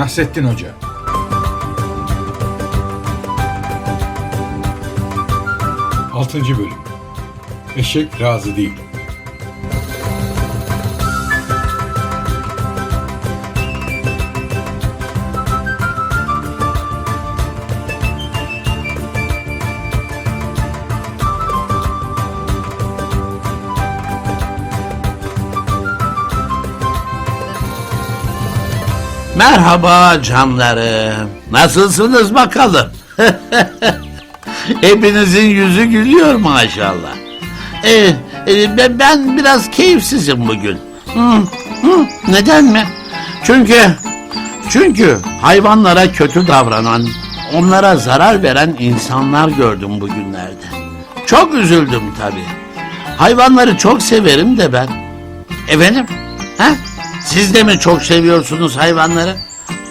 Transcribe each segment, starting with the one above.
Nasrettin Hoca. Altıncı bölüm. Eşek razı değil. Merhaba canlarım. Nasılsınız bakalım? Hepinizin yüzü gülüyor maşallah. Ee, e, ben- ben biraz keyifsizim bugün. Hı, hı, neden mi? Çünkü çünkü hayvanlara kötü davranan, onlara zarar veren insanlar gördüm bugünlerde. Çok üzüldüm tabii. Hayvanları çok severim de ben. Efendim? Ha? Siz de mi çok seviyorsunuz hayvanları?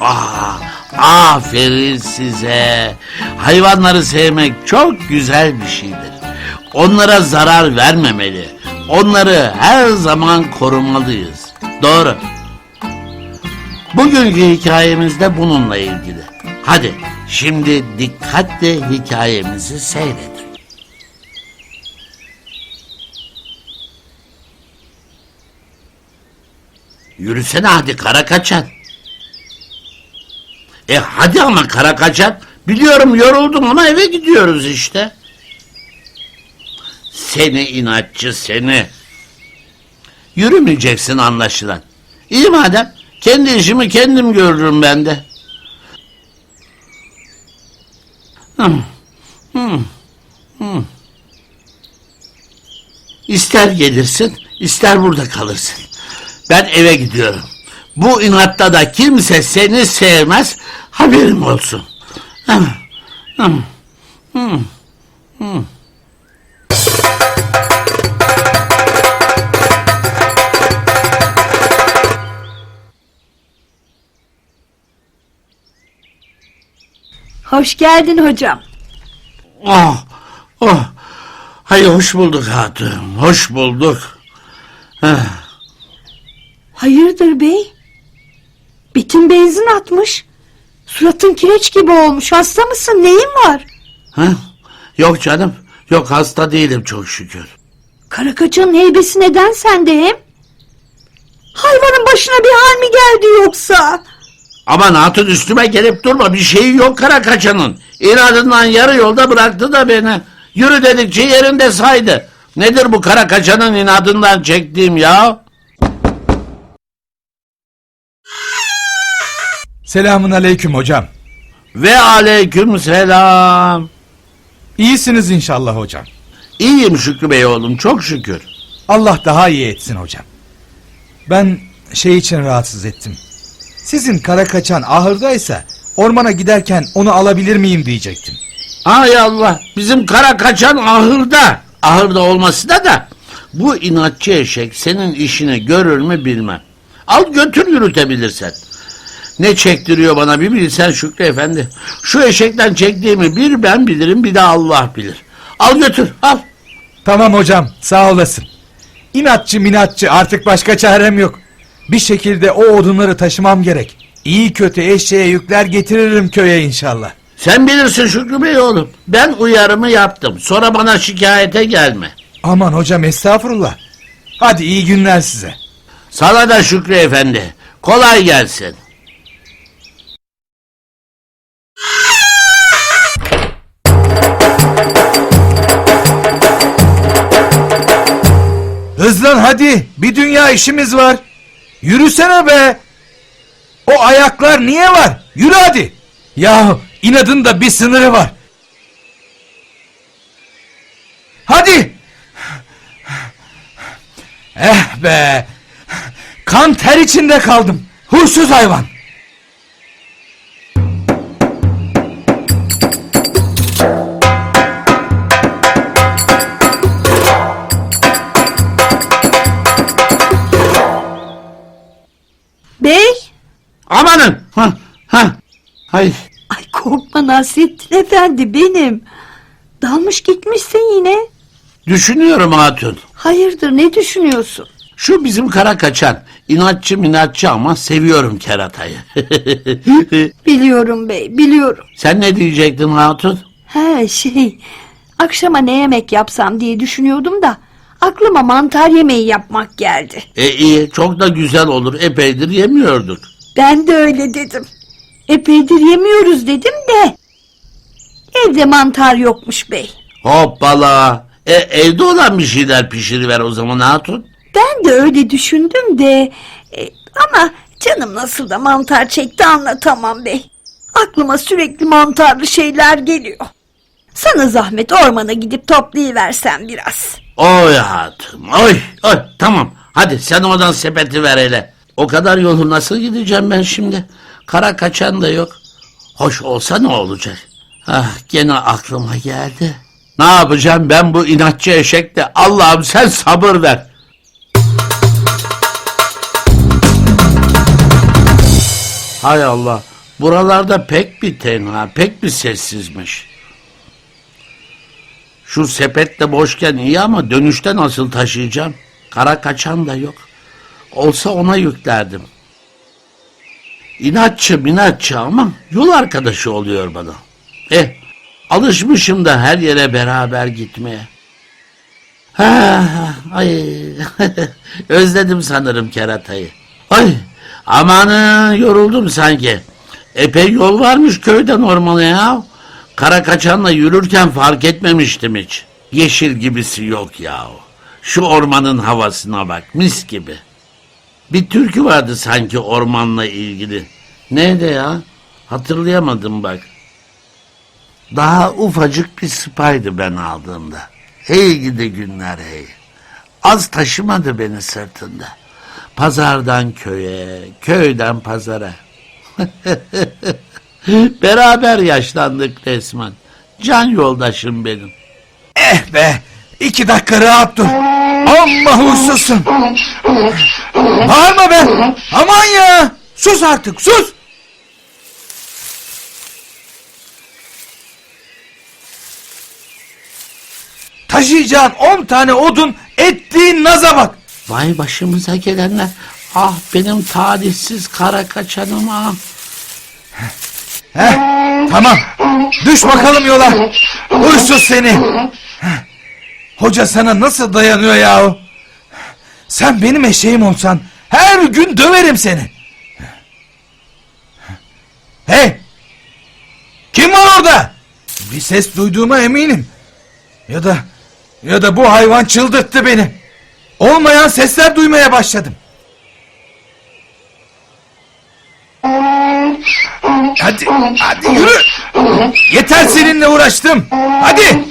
Ah, aferin size. Hayvanları sevmek çok güzel bir şeydir. Onlara zarar vermemeli. Onları her zaman korumalıyız. Doğru. Bugünkü hikayemiz de bununla ilgili. Hadi şimdi dikkatle hikayemizi seyredin. Yürüsene hadi kara kaçan. E hadi ama kara kaçan. Biliyorum yoruldum ama eve gidiyoruz işte. Seni inatçı seni. Yürümeyeceksin anlaşılan. İyi madem. Kendi işimi kendim görürüm ben de. Hmm, hmm, hmm. İster gelirsin, ister burada kalırsın. Ben eve gidiyorum. Bu inatta da kimse seni sevmez, haberim olsun. Hmm, hmm, hmm, hmm. Hoş geldin hocam. Oh, oh. Hayır hoş bulduk hatun, hoş bulduk. Heh. Hayırdır bey? Bitin benzin atmış. Suratın kireç gibi olmuş. Hasta mısın? Neyin var? Ha? Yok canım, yok hasta değilim çok şükür. Karakaçanın heybesi neden sende hem? Hayvanın başına bir hal mi geldi yoksa? Aman hatun üstüme gelip durma bir şeyi yok kara kaçanın. İnadından yarı yolda bıraktı da beni. Yürü dedikçe yerinde saydı. Nedir bu kara kaçanın inadından çektiğim ya? Selamun aleyküm hocam. Ve aleyküm selam. İyisiniz inşallah hocam. İyiyim Şükrü Bey oğlum çok şükür. Allah daha iyi etsin hocam. Ben şey için rahatsız ettim. Sizin kara kaçan ahırdaysa ormana giderken onu alabilir miyim diyecektim. Ay Allah bizim kara kaçan ahırda. Ahırda olması da da bu inatçı eşek senin işini görür mü bilmem. Al götür yürütebilirsen. Ne çektiriyor bana bir bilsen Şükrü Efendi. Şu eşekten çektiğimi bir ben bilirim bir de Allah bilir. Al götür al. Tamam hocam sağ olasın. İnatçı minatçı artık başka çarem yok. Bir şekilde o odunları taşımam gerek. İyi kötü eşeğe yükler getiririm köye inşallah. Sen bilirsin Şükrü Bey oğlum. Ben uyarımı yaptım. Sonra bana şikayete gelme. Aman hocam estağfurullah. Hadi iyi günler size. Sana da Şükrü Efendi. Kolay gelsin. Hızlan hadi bir dünya işimiz var. Yürüsene be. O ayaklar niye var? Yürü hadi. Ya inadın da bir sınırı var. Hadi. Eh be. Kan ter içinde kaldım. Huysuz hayvan. Amanın. Ha, ha. Hay. Ay korkma Nasrettin Efendi benim. Dalmış gitmişsin yine. Düşünüyorum hatun. Hayırdır ne düşünüyorsun? Şu bizim kara kaçan. inatçı minatçı ama seviyorum keratayı. Biliyorum bey biliyorum. Sen ne diyecektin Hatun? He şey akşama ne yemek yapsam diye düşünüyordum da aklıma mantar yemeği yapmak geldi. E iyi çok da güzel olur. Epeydir yemiyorduk. Ben de öyle dedim. Epeydir yemiyoruz dedim de evde mantar yokmuş bey. Hoppala. E, evde olan bir şeyler pişiriver o zaman Hatun. Ben de öyle düşündüm de e, ama canım nasıl da mantar çekti anlatamam bey. Aklıma sürekli mantarlı şeyler geliyor. Sana zahmet ormana gidip toplayıversen biraz. Oy Hatun. Oy, oy. Tamam. Hadi sen oradan sepeti ver hele. O kadar yolu nasıl gideceğim ben şimdi? Kara kaçan da yok. Hoş olsa ne olacak? Ah gene aklıma geldi. Ne yapacağım ben bu inatçı eşekle? Allah'ım sen sabır ver. Hay Allah. Buralarda pek bir tenha, pek bir sessizmiş. Şu sepet de boşken iyi ama dönüşte nasıl taşıyacağım? Kara kaçan da yok. Olsa ona yüklerdim. İnatçı minatçı ama yol arkadaşı oluyor bana. Eh alışmışım da her yere beraber gitmeye. Ha, ay, özledim sanırım keratayı. Ay, amanın yoruldum sanki. Epey yol varmış köyden ormana ya. Kara kaçanla yürürken fark etmemiştim hiç. Yeşil gibisi yok ya. Şu ormanın havasına bak mis gibi. Bir türkü vardı sanki ormanla ilgili. Neydi ya? Hatırlayamadım bak. Daha ufacık bir sıpaydı ben aldığımda. Hey gidi günler hey. Az taşımadı beni sırtında. Pazardan köye, köyden pazara. Beraber yaşlandık resmen. Can yoldaşım benim. Eh be iki dakika rahat dur. Amma huysuzsun. Bağırma be. Aman ya. Sus artık sus. Taşıyacağın on tane odun ettiğin naza bak. Vay başımıza gelenler. Ah benim talihsiz kara kaçanım ah. Heh, tamam. Düş bakalım yola. Huysuz seni. Heh, Hoca sana nasıl dayanıyor yahu? Sen benim eşeğim olsan her gün döverim seni. Hey! Kim var orada? Bir ses duyduğuma eminim. Ya da ya da bu hayvan çıldırttı beni. Olmayan sesler duymaya başladım. Hadi, hadi yürü. Yeter seninle uğraştım. Hadi.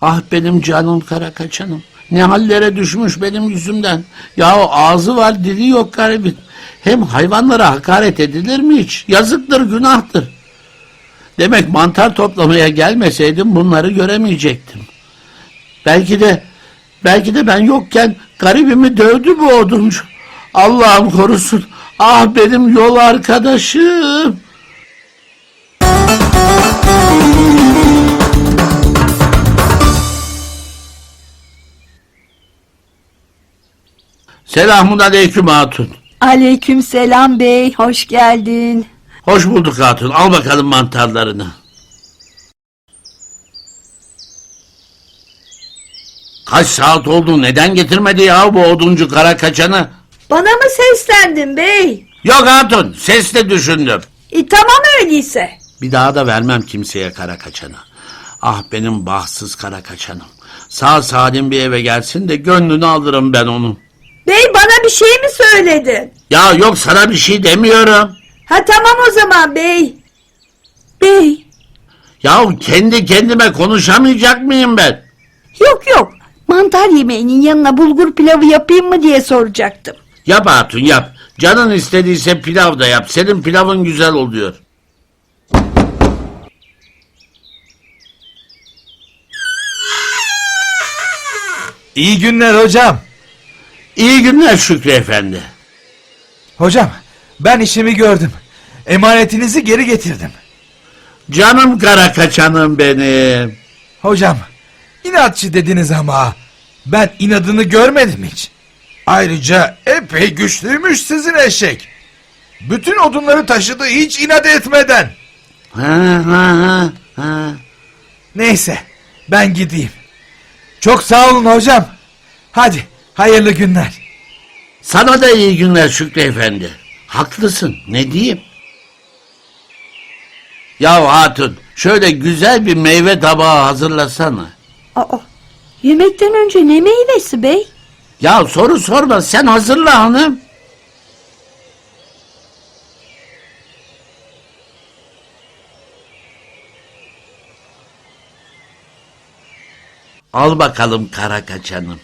Ah benim canım kara kaçanım. Ne hallere düşmüş benim yüzümden. Ya o ağzı var dili yok garibin. Hem hayvanlara hakaret edilir mi hiç? Yazıktır günahtır. Demek mantar toplamaya gelmeseydim bunları göremeyecektim. Belki de belki de ben yokken garibimi dövdü bu oduncu. Allah'ım korusun. Ah benim yol arkadaşım. Selamun aleyküm hatun. Aleyküm selam bey hoş geldin. Hoş bulduk hatun. Al bakalım mantarlarını. Kaç saat oldu? Neden getirmedi ya bu oduncu kara kaçanı? Bana mı seslendin bey? Yok hatun. Sesle düşündüm. E, tamam öyleyse. Bir daha da vermem kimseye kara kaçanı. Ah benim bahtsız kara kaçanım. Sağ salim bir eve gelsin de gönlünü alırım ben onun. Bey bana bir şey mi söyledin? Ya yok sana bir şey demiyorum. Ha tamam o zaman bey. Bey Ya kendi kendime konuşamayacak mıyım ben? yok yok mantar yemeğinin yanına bulgur pilavı yapayım mı diye soracaktım. Yap hatun yap. Canın istediyse pilav da yap. Senin pilavın güzel oluyor. İyi günler hocam. İyi günler Şükrü Efendi. Hocam ben işimi gördüm. Emanetinizi geri getirdim. Canım kara kaçanım benim. Hocam İnatçı dediniz ama ben inadını görmedim hiç. Ayrıca epey güçlüymüş sizin eşek. Bütün odunları taşıdı hiç inat etmeden. Ha, ha, ha, ha. Neyse ben gideyim. Çok sağ olun hocam. Hadi hayırlı günler. Sana da iyi günler Şükrü Efendi. Haklısın ne diyeyim? Ya hatun şöyle güzel bir meyve tabağı hazırlasana. Aa, yemekten önce ne meyvesi bey? Ya soru sorma sen hazırla hanım. Al bakalım kara kaçanım.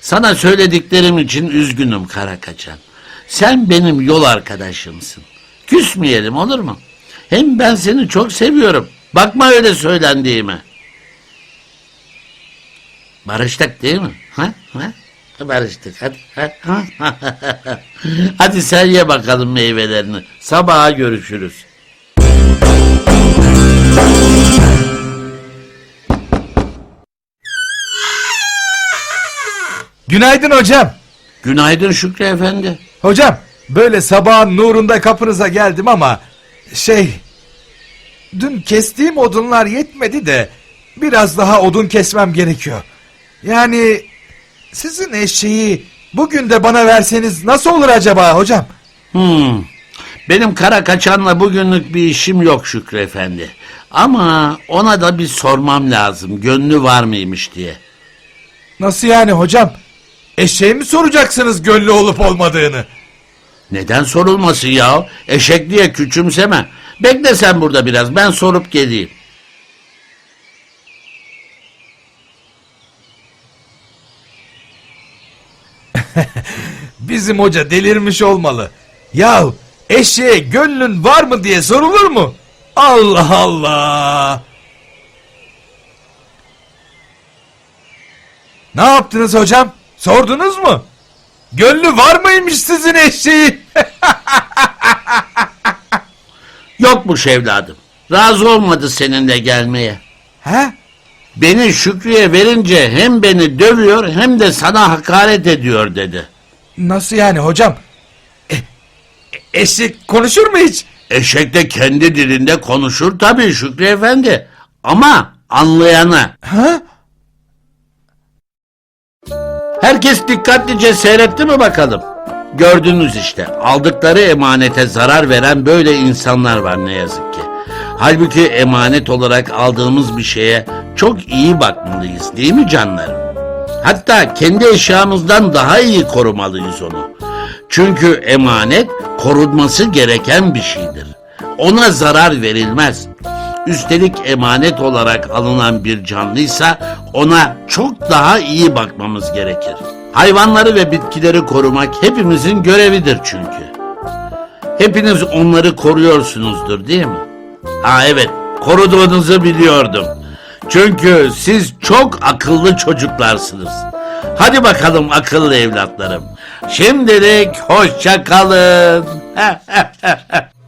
Sana söylediklerim için üzgünüm kara kaçan. Sen benim yol arkadaşımsın. Küsmeyelim olur mu? Hem ben seni çok seviyorum. Bakma öyle söylendiğime. Barıştık değil mi? Ha? Ha? Barıştık hadi. Ha? hadi sen ye bakalım meyvelerini. Sabaha görüşürüz. Günaydın hocam. Günaydın Şükrü Efendi. Hocam böyle sabahın nurunda kapınıza geldim ama şey dün kestiğim odunlar yetmedi de biraz daha odun kesmem gerekiyor. Yani sizin eşeği bugün de bana verseniz nasıl olur acaba hocam? Hmm. Benim kara kaçanla bugünlük bir işim yok Şükrü Efendi. Ama ona da bir sormam lazım. Gönlü var mıymış diye. Nasıl yani hocam? Eşeğe mi soracaksınız gönlü olup olmadığını? Neden sorulmasın ya? Eşek diye küçümseme. Bekle sen burada biraz. Ben sorup geleyim. Bizim hoca delirmiş olmalı. Yahu eşeğe gönlün var mı diye sorulur mu? Allah Allah. Ne yaptınız hocam? Sordunuz mu? Gönlü var mıymış sizin eşeğin? Yokmuş evladım. Razı olmadı seninle gelmeye. He? Beni Şükrü'ye verince hem beni dövüyor hem de sana hakaret ediyor dedi. Nasıl yani hocam? E, eşek konuşur mu hiç? Eşek de kendi dilinde konuşur tabii Şükrü Efendi. Ama anlayana. Ha? Herkes dikkatlice seyretti mi bakalım? Gördünüz işte aldıkları emanete zarar veren böyle insanlar var ne yazık ki. Halbuki emanet olarak aldığımız bir şeye çok iyi bakmalıyız değil mi canlarım? Hatta kendi eşyamızdan daha iyi korumalıyız onu. Çünkü emanet korunması gereken bir şeydir. Ona zarar verilmez. Üstelik emanet olarak alınan bir canlıysa ona çok daha iyi bakmamız gerekir. Hayvanları ve bitkileri korumak hepimizin görevidir çünkü. Hepiniz onları koruyorsunuzdur değil mi? Ha evet, koruduğunuzu biliyordum. Çünkü siz çok akıllı çocuklarsınız. Hadi bakalım akıllı evlatlarım. Şimdilik hoşça kalın.